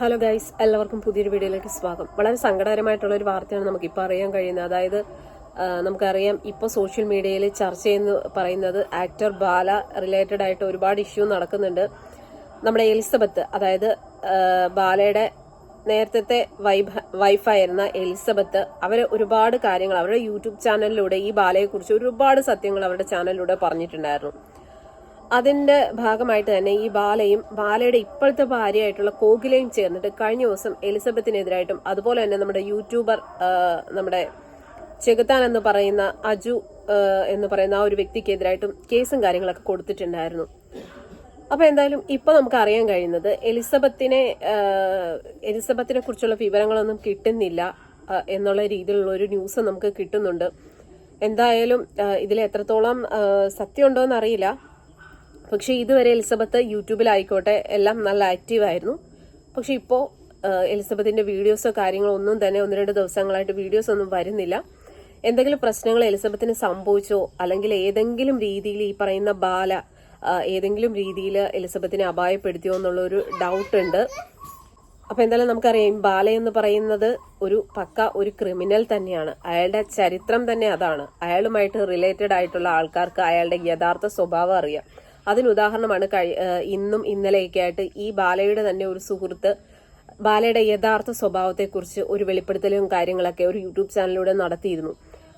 Hello guys എല്ലാവർക്കും പുതിയൊരു വീഡിയോയിലേക്ക് സ്വാഗതം. വളരെ സങ്കടകരമായിട്ടുള്ള ഒരു വാർത്തയാണ് നമുക്കിപ്പോൾ അറിയാൻ കഴിയുന്നത്. അതായത് നമുക്കറിയാം ഇപ്പോൾ സോഷ്യൽ മീഡിയയിൽ ചർച്ച ചെയ്യുന്ന പറയുന്നത് ആക്ടർ ബാല റിലേറ്റഡ് ആയിട്ട് ഒരുപാട് ഇഷ്യൂ നടക്കുന്നുണ്ട്. നമ്മുടെ എലിസബത്ത് അതായത് ബാലയുടെ നേരത്തെ വൈഫ് വൈഫായിരുന്ന എലിസബത്ത് അവർ ഒരുപാട് കാര്യങ്ങൾ അവരുടെ യൂട്യൂബ് ചാനലിലൂടെ ഈ ബാലയെക്കുറിച്ച് ഒരുപാട് സത്യങ്ങൾ അവരുടെ ചാനലിലൂടെ പറഞ്ഞിട്ടുണ്ടായിരുന്നു. അതിന്റെ ഭാഗമായിട്ട് തന്നെ ഈ ബാലയും ബാലയുടെ ഇപ്പോഴത്തെ ഭാര്യയായിട്ടുള്ള കോകിലയും ചേർന്നിട്ട് കഴിഞ്ഞ ദിവസം എലിസബത്തിനെതിരായിട്ടും അതുപോലെ തന്നെ നമ്മുടെ യൂട്യൂബർ നമ്മുടെ ചെകുത്താൻ എന്ന് പറയുന്ന അജു എന്ന് പറയുന്ന ആ ഒരു വ്യക്തിക്കെതിരായിട്ടും കേസും കാര്യങ്ങളൊക്കെ കൊടുത്തിട്ടുണ്ടായിരുന്നു. അപ്പോൾ എന്തായാലും ഇപ്പോൾ നമുക്ക് അറിയാൻ കഴിയുന്നത് എലിസബത്തിനെ എലിസബത്തിനെ കുറിച്ചുള്ള വിവരങ്ങളൊന്നും കിട്ടുന്നില്ല എന്നുള്ള രീതിയിലുള്ള ഒരു ന്യൂസ് നമുക്ക് കിട്ടുന്നുണ്ട്. എന്തായാലും ഇതിൽ എത്രത്തോളം സത്യമുണ്ടോ എന്ന് അറിയില്ല. പക്ഷേ ഇതുവരെ എലിസബത്ത് യൂട്യൂബിലായിക്കോട്ടെ എല്ലാം നല്ല ആക്റ്റീവായിരുന്നു. പക്ഷെ ഇപ്പോൾ എലിസബത്തിന്റെ വീഡിയോസോ കാര്യങ്ങളോ ഒന്നും തന്നെ ഒന്ന് രണ്ട് ദിവസങ്ങളായിട്ട് വീഡിയോസ് ഒന്നും വരുന്നില്ല. എന്തെങ്കിലും പ്രശ്നങ്ങൾ എലിസബത്തിന് സംഭവിച്ചോ അല്ലെങ്കിൽ ഏതെങ്കിലും രീതിയിൽ ഈ പറയുന്ന ബാല ഏതെങ്കിലും രീതിയിൽ എലിസബത്തിനെ അപായപ്പെടുത്തിയോ എന്നുള്ളൊരു ഡൗട്ട് ഉണ്ട് അപ്പോൾ എന്തായാലും നമുക്കറിയാം ബാല എന്ന് പറയുന്നത് ഒരു പക്ക ഒരു ക്രിമിനൽ തന്നെയാണ്. അയാളുടെ ചരിത്രം തന്നെ അതാണ്. അയാളുമായിട്ട് റിലേറ്റഡ് ആയിട്ടുള്ള ആൾക്കാർക്ക് അയാളുടെ യഥാർത്ഥ സ്വഭാവം അറിയാം. അതിന് ഉദാഹരണമാണ് കഴി ഇന്നും ഇന്നലെയൊക്കെ ആയിട്ട് ഈ ബാലയുടെ തന്നെ ഒരു സുഹൃത്ത് ബാലയുടെ യഥാർത്ഥ സ്വഭാവത്തെക്കുറിച്ച് ഒരു വെളിപ്പെടുത്തലും കാര്യങ്ങളൊക്കെ ഒരു യൂട്യൂബ് ചാനലിലൂടെ നടത്തിയിരുന്നു.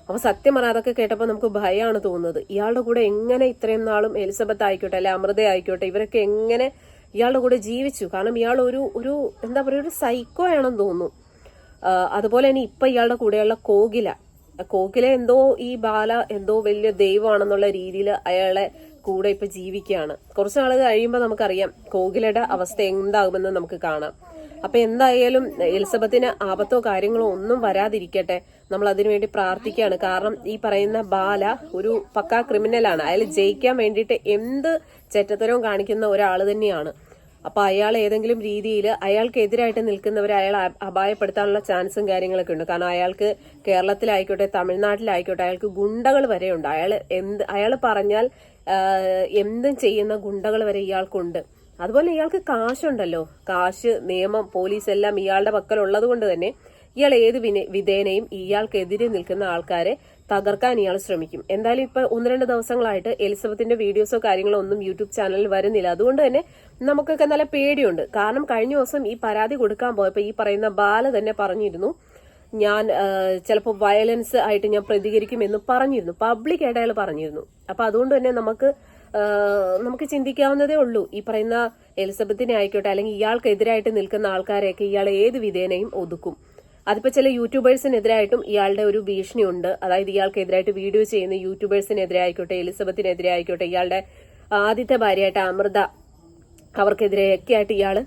അപ്പൊ സത്യം പറഞ്ഞാൽ അതൊക്കെ കേട്ടപ്പോൾ നമുക്ക് ഭയമാണ് തോന്നുന്നത്. ഇയാളുടെ കൂടെ എങ്ങനെ ഇത്രയും നാളും എലിസബത്ത് ആയിക്കോട്ടെ അല്ലെ അമൃത ആയിക്കോട്ടെ ഇവരൊക്കെ എങ്ങനെ ഇയാളുടെ കൂടെ ജീവിച്ചു? കാരണം ഇയാൾ ഒരു ഒരു എന്താ പറയുക ഒരു സൈക്കോ ആണെന്ന് തോന്നുന്നു. അതുപോലെ തന്നെ ഇപ്പൊ ഇയാളുടെ കൂടെയുള്ള കോകില. കോകില എന്തോ ഈ ബാല എന്തോ വലിയ ദൈവമാണെന്നുള്ള രീതിയിൽ അയാളെ കൂടെ ഇപ്പൊ ജീവിക്കുകയാണ്. കുറച്ച് നാൾ കഴിയുമ്പോൾ നമുക്കറിയാം കോകിലയുടെ അവസ്ഥ എന്താകുമെന്ന് നമുക്ക് കാണാം. അപ്പൊ എന്തായാലും എലിസബത്തിന് ആപത്തോ കാര്യങ്ങളോ ഒന്നും വരാതിരിക്കട്ടെ. നമ്മൾ അതിനുവേണ്ടി പ്രാർത്ഥിക്കുകയാണ്. കാരണം ഈ പറയുന്ന ബാല ഒരു പക്കാ ക്രിമിനലാണ്. അയാൾ ജയിക്കാൻ വേണ്ടിയിട്ട് എന്ത് ചെറ്റത്തരവും കാണിക്കുന്ന ഒരാൾ തന്നെയാണ്. അപ്പൊ അയാൾ ഏതെങ്കിലും രീതിയിൽ അയാൾക്കെതിരായിട്ട് നിൽക്കുന്നവരെ അയാൾ അപായപ്പെടുത്താനുള്ള ചാൻസും കാര്യങ്ങളൊക്കെ ഉണ്ട്. കാരണം അയാൾക്ക് കേരളത്തിലായിക്കോട്ടെ തമിഴ്നാട്ടിലായിക്കോട്ടെ അയാൾക്ക് ഗുണ്ടകൾ വരെയുണ്ട്. അയാൾ എന്ത് അയാൾ പറഞ്ഞാൽ എന്തും ചെയ്യുന്ന ഗുണ്ടകൾ വരെ ഇയാൾക്കുണ്ട്. അതുപോലെ ഇയാൾക്ക് കാശുണ്ടല്ലോ. കാശ് നിയമം പോലീസ് എല്ലാം ഇയാളുടെ പക്കലുള്ളത് കൊണ്ട് തന്നെ ഇയാൾ ഏത് വിധേനയും ഇയാൾക്കെതിരെ നിൽക്കുന്ന ആൾക്കാരെ തകർക്കാൻ ഇയാൾ ശ്രമിക്കും. എന്തായാലും ഇപ്പൊ ഒന്ന് രണ്ട് ദിവസങ്ങളായിട്ട് എലിസബത്തിന്റെ വീഡിയോസോ കാര്യങ്ങളോ ഒന്നും യൂട്യൂബ് ചാനലിൽ വരുന്നില്ല. അതുകൊണ്ട് തന്നെ നമുക്കൊക്കെ നല്ല പേടിയുണ്ട്. കാരണം കഴിഞ്ഞ ദിവസം ഈ പരാതി കൊടുക്കാൻ പോയപ്പോൾ ഈ പറയുന്ന ബാല തന്നെ പറഞ്ഞിരുന്നു. ഞാൻ ചിലപ്പോൾ വയലൻസ് ആയിട്ട് ഞാൻ പ്രതികരിക്കുമെന്ന് പറഞ്ഞിരുന്നു. പബ്ലിക് അയാൾ പറഞ്ഞിരുന്നു. അപ്പൊ അതുകൊണ്ട് തന്നെ നമുക്ക് നമുക്ക് ചിന്തിക്കാവുന്നതേ ഉള്ളൂ. ഈ പറയുന്ന എലിസബത്തിനെ ആയിക്കോട്ടെ അല്ലെങ്കിൽ ഇയാൾക്കെതിരായിട്ട് നിൽക്കുന്ന ആൾക്കാരെയൊക്കെ ഇയാൾ ഏത് വിധേനയും ഒതുക്കും. അതിപ്പോൾ ചില യൂട്യൂബേഴ്സിനെതിരായിട്ടും ഇയാളുടെ ഒരു ഭീഷണിയുണ്ട്. അതായത് ഇയാൾക്കെതിരായിട്ട് വീഡിയോ ചെയ്യുന്ന യൂട്യൂബേഴ്സിനെതിരെ ആയിക്കോട്ടെ എലിസബത്തിനെതിരെ ആയിക്കോട്ടെ ഇയാളുടെ ആദ്യത്തെ ഭാര്യയായിട്ട് അമൃത അവർക്കെതിരെയൊക്കെ ആയിട്ട് ഇയാൾ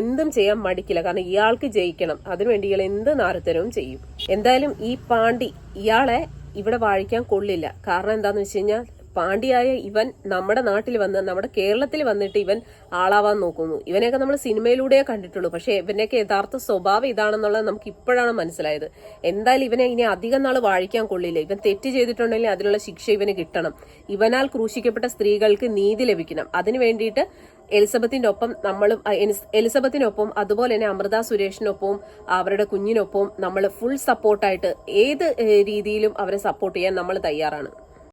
എന്തും ചെയ്യാൻ മടിക്കില്ല. കാരണം ഇയാൾക്ക് ജയിക്കണം. അതിനുവേണ്ടി ഇയാൾ എന്ത് നാരത്തരവും ചെയ്യും. എന്തായാലും ഈ പാണ്ടി ഇയാളെ ഇവിടെ വാഴിക്കാൻ കൊള്ളില്ല. കാരണം എന്താണെന്ന് വെച്ച് കഴിഞ്ഞാൽ പാണ്ടിയായ ഇവൻ നമ്മുടെ നാട്ടിൽ വന്ന് നമ്മുടെ കേരളത്തിൽ വന്നിട്ട് ഇവൻ ആളാവാൻ നോക്കുന്നു. ഇവനെയൊക്കെ നമ്മൾ സിനിമയിലൂടെ കണ്ടിട്ടുള്ളൂ. പക്ഷെ ഇവനെയൊക്കെ യഥാർത്ഥ സ്വഭാവം ഇതാണെന്നുള്ളത് നമുക്ക് ഇപ്പോഴാണ് മനസ്സിലായത്. എന്തായാലും ഇവനെ ഇനി അധികം നാൾ വാഴിക്കാൻ കൊള്ളില്ല. ഇവൻ തെറ്റ് ചെയ്തിട്ടുണ്ടെങ്കിൽ അതിനുള്ള ശിക്ഷ ഇവന് കിട്ടണം. ഇവനാൽ ക്രൂശിക്കപ്പെട്ട സ്ത്രീകൾക്ക് നീതി ലഭിക്കണം. അതിനു വേണ്ടിയിട്ട് എലിസബത്തിന്റെ ഒപ്പം എലിസ്- എലിസബത്തിനൊപ്പം അതുപോലെ തന്നെ അമൃത സുരേഷിനൊപ്പം അവരുടെ കുഞ്ഞിനൊപ്പം നമ്മൾ ഫുൾ സപ്പോർട്ടായിട്ട് ഏത് രീതിയിലും അവരെ സപ്പോർട്ട് ചെയ്യാൻ നമ്മൾ തയ്യാറാണ്.